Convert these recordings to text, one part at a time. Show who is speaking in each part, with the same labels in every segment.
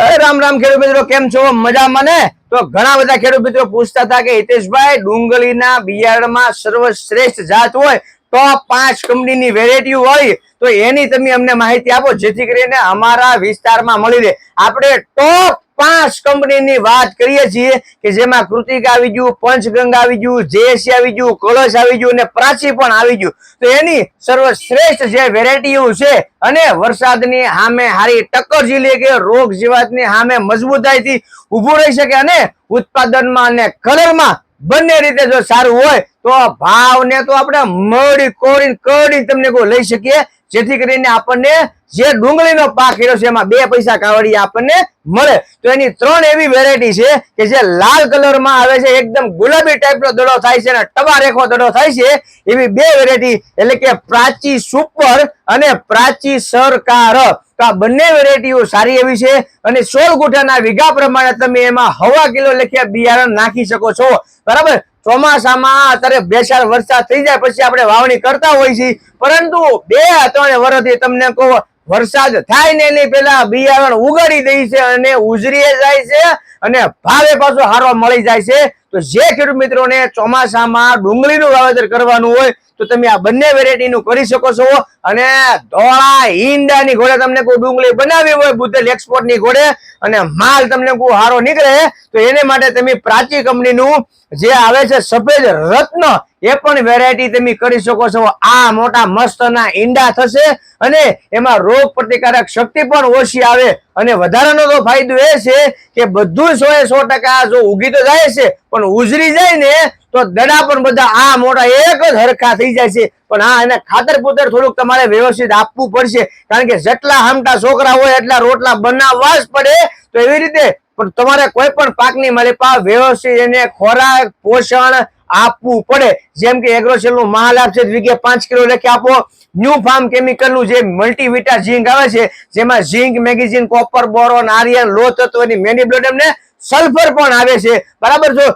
Speaker 1: રામ રામ ખેડૂત મિત્રો, કેમ છો? મજામાં ને? તો ઘણા બધા ખેડૂત મિત્રો પૂછતા હતા કે, હિતેશભાઈ, ડુંગળીના બિયારણમાં સર્વશ્રેષ્ઠ જાત હોય તો પાંચ કંપનીની વેરાયટી હોય? તો એની તમે અમને માહિતી આપો, જેથી કરીને અમારા વિસ્તારમાં મળી રહે. આપણે ટોપ પાંચ કંપનીની વાત કરીએ છીએ કે જેમાં કૃતિક આવી ગયું, પંચગંગા આવી ગયું જેએસી આવી ગયું, કળશ આવી ગયું અને પ્રાચી પણ આવી ગયું. તો એની સર્વશ્રેષ્ઠ જે વેરાયટીઓ છે અને વરસાદની સામે હારી ટક્કર ઝીલે કે રોગ જીવાતની સામે મજબૂતાઈથી ઊભું રહી શકે અને ઉત્પાદનમાં અને કલરમાં બંને રીતે જો સારું હોય, તો ભાવને તો આપણે મળી કોરી કડી તમને કોઈ લઈ શકીએ. જેથી કરીને આપણને જે ડુંગળીનો પાક કર્યો છે, એમાં બે પૈસા કાવડી આપણને મળે. તો એની ત્રણ એવી વેરાયટી છે કે જે લાલ કલરમાં આવે છે, એકદમ ગુલાબી ટાઈપનો દડો થાય છે અને ટબા રેખો દડો થાય છે. એવી બે વેરાયટી એટલે કે પ્રાચી સુપર અને પ્રાચી સરકાર. તો આ બંને વેરાયટીઓ સારી એવી છે અને સોળ ગુઠાના વીઘા પ્રમાણે તમે એમાં હવા કિલો લખ્યા બિયારણ નાખી શકો છો. બરાબર? ચોમાસામાં અત્યારે બે ચાર વરસાદ થઈ જાય પછી આપણે વાવણી કરતા હોય છીએ. પરંતુ બે ત્રણ વર્ષથી તમને કહો, વરસાદ થાય ને એની પેલા બિયારણ ઉગાડી દે છે અને ઉજરી જાય છે અને ભાવે પાછો હારો મળી જાય છે. તો જે ખેડૂત મિત્રોને ચોમાસામાં ડુંગળીનું વાવેતર કરવાનું હોય તો તમે આ બંને વેરાયટીનું કરી શકો છો. અને ધોળા, ઈંડાની ઘોડે તમને કોઈ ડુંગળી બનાવી હોય બુદ્ધેલ એક્સપોર્ટની ઘોડે, અને માલ તમને કોઈ હારો નીકળે, તો એને માટે તમે પ્રાચી કંપનીનું જે આવે છે સફેદ રત્ન, એ પણ વેરાયટી તમે કરી શકો છો. આ મોટા મસ્તના ઈંડા થશે, અને એમાં રોગ પ્રતિકારક શક્તિ પણ ઓછી આવે. અને વધારાનો તો ફાયદો એ છે કે બધું સો એ સો ટકા જો ઉગી તો જાય છે, પણ ઉજરી જાય ને તો દડા પણ બધા આ મોટા એક જ હરખા થઈ જાય છે. પણ હા એને ખાતર પુતર થોડુંક તમારે વ્યવસ્થિત આપવું પડશે. કારણ કે જેટલા હામટા છોકરા હોય, એટલા રોટલા બનાવવા જ પડે. તો એવી રીતે પણ તમારે કોઈ પણ પાકની માલિપા વ્યવસ્થિત એને ખોરાક, પોષણ આપવું પડે. જેમ કે એગ્રોસેલનું મહાલાભ છે પાંચ કિલો લખી આપો. ન્યુ ફાર્મ કેમિકલનું જે મલ્ટીવિટા ઝીંક આવે છે, જેમાં zinc magnesium copper boron iron લો તત્વની મેનિબ્લોડમ ને સલ્ફર પણ આવે છે. બરાબર જો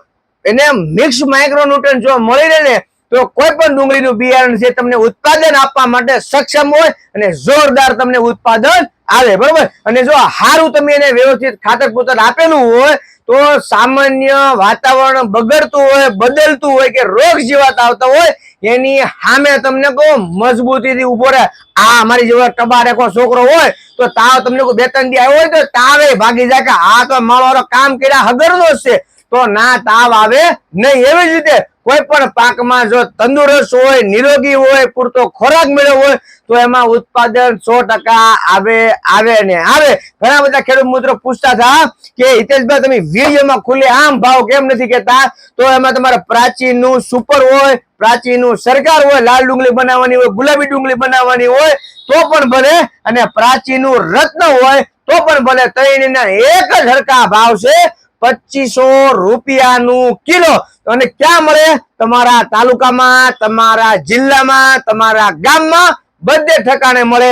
Speaker 1: એને મિક્સ માઇક્રોન્યુટ્રન જો મળી રહે ને, તો કોઈ પણ ડુંગળીનું બિયારણ છે તમને ઉત્પાદન આપવા માટે સક્ષમ હોય અને જોરદાર તમને ઉત્પાદન આવે, બરોબર? અને જો હારું તમે એને વ્યવસ્થિત ખાતર પોતર આપેલું હોય, તો સામાન્ય વાતાવરણ બગડતું હોય, બદલતું હોય કે રોગ જીવાત આવતા હોય, એની સામે તમને કહો, મજબૂતીથી ઊભો રહે. આ અમારી જેવો ટબા રેખો છોકરો હોય, તો તાવ તમને બે ત્રણ દી આવ્યો હોય તો તાવે ભાગી જાય કે આ તો મારો કામ કર્યા હગરનો છે. તો ના તાવ આવે નહીં. એવી જ રીતે કોઈ પણ પાકમાં જો તંદુરસ્ત હોય, નિરોગી હોય, પૂરતો ખોરાક મેળવ્યો હોય, તો એમાં ઉત્પાદન સો આવે આવે ને આવે. ઘણા બધા ખેડૂત મિત્રો પૂછતા હતા કે, હિતેશભાઈ, તમે વીર્યમાં ખુલ્લે આમ ભાવ કેમ નથી કેતા તો એમાં તમારે પ્રાચીનનું સુપર હોય, પ્રાચીનનું સરકાર હોય, લાલ ડુંગળી બનાવવાની હોય, ગુલાબી ડુંગળી બનાવવાની હોય, તો પણ ભલે, અને પ્રાચીનનું રત્ન હોય, તો પણ ભલે ત્રણેયના એક જ હરકા ભાવ છે પચીસો રૂપિયાનું કિલો. અને ક્યાં મળે? તમારા તાલુકામાં, તમારા જિલ્લામાં, તમારા ગામમાં બધે ઠકાણે મળે.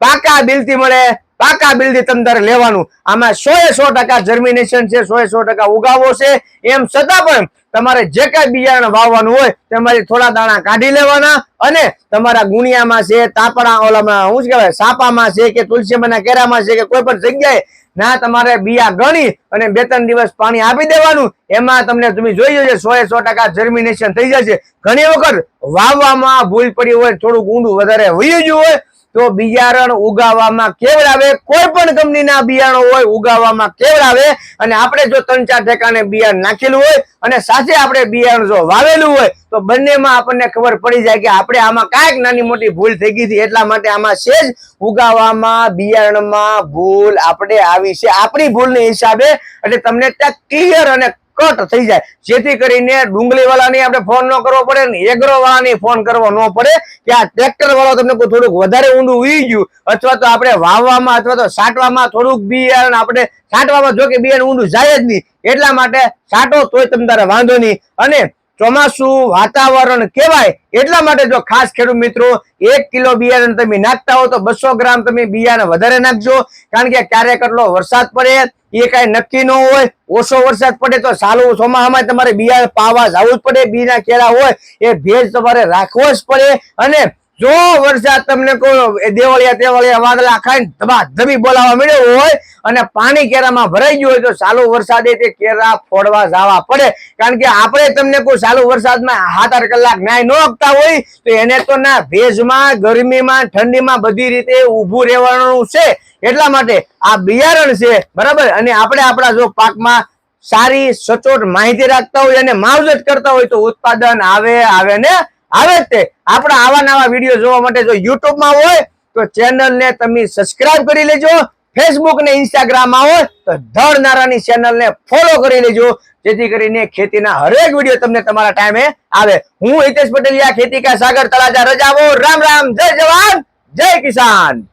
Speaker 1: પાકા બિલથી મળે. પાકા બિલથી તમારે લેવાનું. આમાં સો સો ટકા જર્મિનેશન છે સો સો ટકા ઉગાવો છે. એમ છતાં પણ તમારે જે કઈ બિયારણ વાવવાનું હોય, તેમાંથી થોડા દાણા કાઢી લેવાના અને તમારા ગુણિયામાં છે તાપડા ઓલામાં શું કહેવાય, સાપામાં છે કે તુલસીમાના કેરામાં છે કે કોઈ પણ જગ્યાએ ના, તમારે બિયા ગણી અને બે ત્રણ દિવસ પાણી આપી દેવાનું. એમાં તમને તમે જોઈ જશે સો એ સો ટકા જર્મિનેશન થઈ જશે. ઘણી વખત વાવવામાં ભૂલ પડી હોય, થોડુંક ઊંડું વધારે વયું ગયું હોય તો બિયારણ ઉગાવવામાં કેવડાવે કોઈ પણ કંપનીના બિયારણો હોય ઉગાવવામાં કેવડાવે અને આપણે જો ત્રણ ચાર ઠેકાને બિયારણ નાખેલું હોય અને સાથે આપણે બિયારણ જો વાવેલું હોય, તો બંનેમાં આપણને ખબર પડી જાય કે આપણે આમાં કાંઈક નાની મોટી ભૂલ થઈ ગઈ હતી. એટલા માટે આમાં છે જ ઉગાવવામાં બિયારણમાં ભૂલ આપણે આવી છે. આપણી ભૂલની હિસાબે, એટલે તમને ત્યાં ક્લિયર અને કટ થઈ જાય. જેથી કરીને ડુંગળી વાળાની આપણે ફોન ન કરવો પડે ને એગ્રો વાળાની ફોન કરવો ન પડે કે આ ટ્રેક્ટર વાળો તમને થોડુંક વધારે ઊંડું ઉઈ ગયું અથવા તો આપણે વાવવામાં અથવા તો સાટવામાં થોડુંક બિયારણ આપણે સાટવામાં જો કે બિયારણ ઊંડું જાય જ નહીં. એટલા માટે સાટો તોય તમે તારે વાંધો નહીં. અને ચોમાસું વાતાવરણ કહેવાય એટલા માટે જો ખાસ ખેડૂત મિત્રો, એક કિલો બિયારણ તમે નાખતા હો તો બસો ગ્રામ તમે બિયારણ વધારે નાખજો. કારણ કે ક્યારે કેટલો વરસાદ પડે, એ કઈ નક્કી ન હોય. ઓછો વરસાદ પડે તો સારું ચોમાસામાં તમારે બિયારણ પાવા જવું જ પડે, બીના કેળા હોય, એ ભેજ તમારે રાખવો જ પડે. અને જો વરસાદ તમને કોઈ દેવળિયા તેવળિયા વાદળા ખાઈને ધબા ધબી બોલાવા મળ્યો હોય અને પાણી કેરામાં ભરાઈ ગયું હોય તો ચાલુ વરસાદે તે કેરા ફોડવા જવા પડે. કારણ કે આપણે તમને કોઈ ચાલુ વરસાદમાં સાત આઠ કલાક ન્યાય ન આપતા હોય, તો એને તો ના ભેજમાં, ગરમીમાં, ઠંડીમાં બધી રીતે ઊભું રહેવાનું છે. એટલા માટે આ બિયારણ છે, બરાબર? અને આપણે આપણા જો પાકમાં સારી, સચોટ માહિતી રાખતા હોય અને માવજત કરતા હોય તો ઉત્પાદન આવે આવે ને આવે તે. આપણા આવા નવા વીડિયો જોવા માટે જો યુટ્યુબમાં હોય, તો ચેનલ ને તમે સબસ્ક્રાઇબ કરી લેજો. ફેસબુક ને ઇન્સ્ટાગ્રામમાં હોય, તો ધળ નારાની ચેનલ ને ફોલો કરી લેજો. જેથી કરીને ખેતીના હરેક વીડિયો તમને તમારા ટાઈમે આવે. હું હિતેશ પટેલિયા ખેતી કા સાગર તળાજા રજાવો રામ રામ, જય જવાન, જય કિસાન.